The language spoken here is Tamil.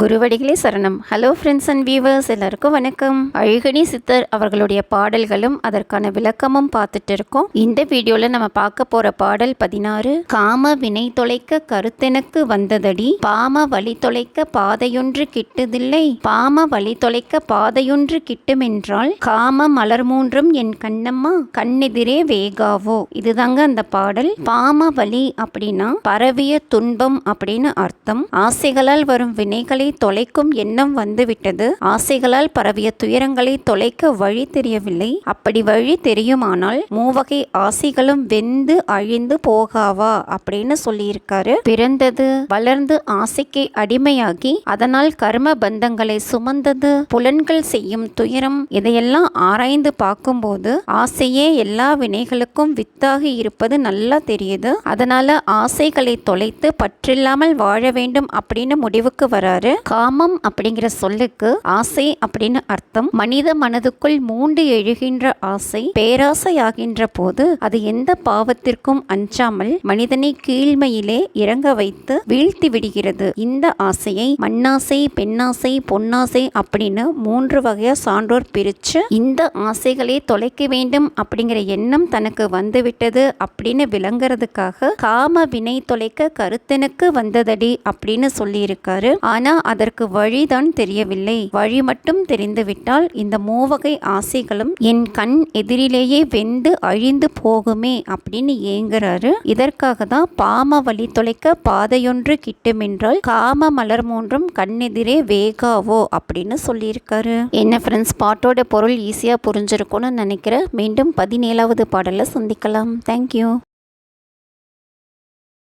குருவடிகளே சரணம். ஹலோ ஃப்ரெண்ட்ஸ் அண்ட் வியூவர்ஸ் எல்லாருக்கும் வணக்கம். அழுகணி சித்தர் அவர்களுடைய பாடல்களும் அதற்கான விளக்கமும் பார்த்துட்டு இருக்கோம். இந்த வீடியோல நம்ம பார்க்க போற பாடல் பதினாறு. காம வினை தொலைக்க கருத்தெனக்கு வந்ததடி. பாம வழி தொலைக்க பாதையொன்று கிட்டுதில்லை. பாம வழி தொலைக்க பாதையொன்று கிட்டுமென்றால் காம மலர் மூன்றும் என் கண்ணம்மா கண்ணெதிரே வேகாவோ. இதுதாங்க அந்த பாடல். பாம வழி அப்படின்னா பரவிய துன்பம் அப்படின்னு அர்த்தம். ஆசைகளால் வரும் வினைகளை தொலைக்கும் எண்ணம் வந்துவிட்டது. ஆசைகளால் பரவிய துயரங்களை தொலைக்க வழி தெரியவில்லை. அப்படி வழி தெரியுமானால் மூவகை ஆசைகளும் வெந்து அழிந்து போகாவா? அப்படின்னு சொல்லியிருக்காரு. பிறந்தது வளர்ந்து ஆசைக்கு அடிமையாகி அதனால் கர்ம பந்தங்களை சுமந்தது புலன்கள் செய்யும் துயரம் இதையெல்லாம் ஆராய்ந்து பார்க்கும்போது ஆசையே எல்லா வினைகளுக்கும் வித்தாகி இருப்பது நல்லா தெரியுது. அதனால ஆசைகளை தொலைத்து பற்றில்லாமல் வாழ வேண்டும் அப்படின்னு முடிவுக்கு வராரு. காமம் அப்படிங்கிற சொல்லுக்கு ஆசை அப்படின்னு அர்த்தம். மனித மனதுக்குள் மூண்டு எழுகின்ற ஆசை பேராசையாகின்ற போது அது எந்த பாவத்திற்கும் அஞ்சாமல் மனிதனை கீழ்மையிலே இறங்க வைத்து வீழ்த்தி விடுகிறது. இந்த ஆசையை மண்ணாசை பெண்ணாசை பொன்னாசை அப்படின்னு மூன்று வகையா சான்றோர் பிரிச்சு இந்த ஆசைகளை தொலைக்க வேண்டும் அப்படிங்கிற எண்ணம் தனக்கு வந்துவிட்டது அப்படின்னு விளங்குறதுக்காக காம வினை தொலைக்க கருத்தனுக்கு வந்ததடி அப்படின்னு சொல்லியிருக்காரு. ஆனா அதற்கு வழிதான் தெரியவில்லை. வழி மட்டும் தெரிந்துவிட்டால் இந்த மூவகை ஆசைகளும் என் கண் எதிரிலேயே வெந்து அழிந்து போகுமே அப்படின்னு ஏங்குறாரு. இதற்காக தான் பாம வழி தொலைக்க பாதையொன்று கிட்டுமென்றால் காம மலர் மூன்றும் கண்ணெதிரே வேகாவோ அப்படின்னு சொல்லியிருக்காரு. என்ன ஃப்ரெண்ட்ஸ் பாட்டோட பொருள் ஈஸியாக புரிஞ்சிருக்கும்னு நினைக்கிறேன். மீண்டும் பதினேழாவது பாடலை சந்திக்கலாம். தேங்க்யூ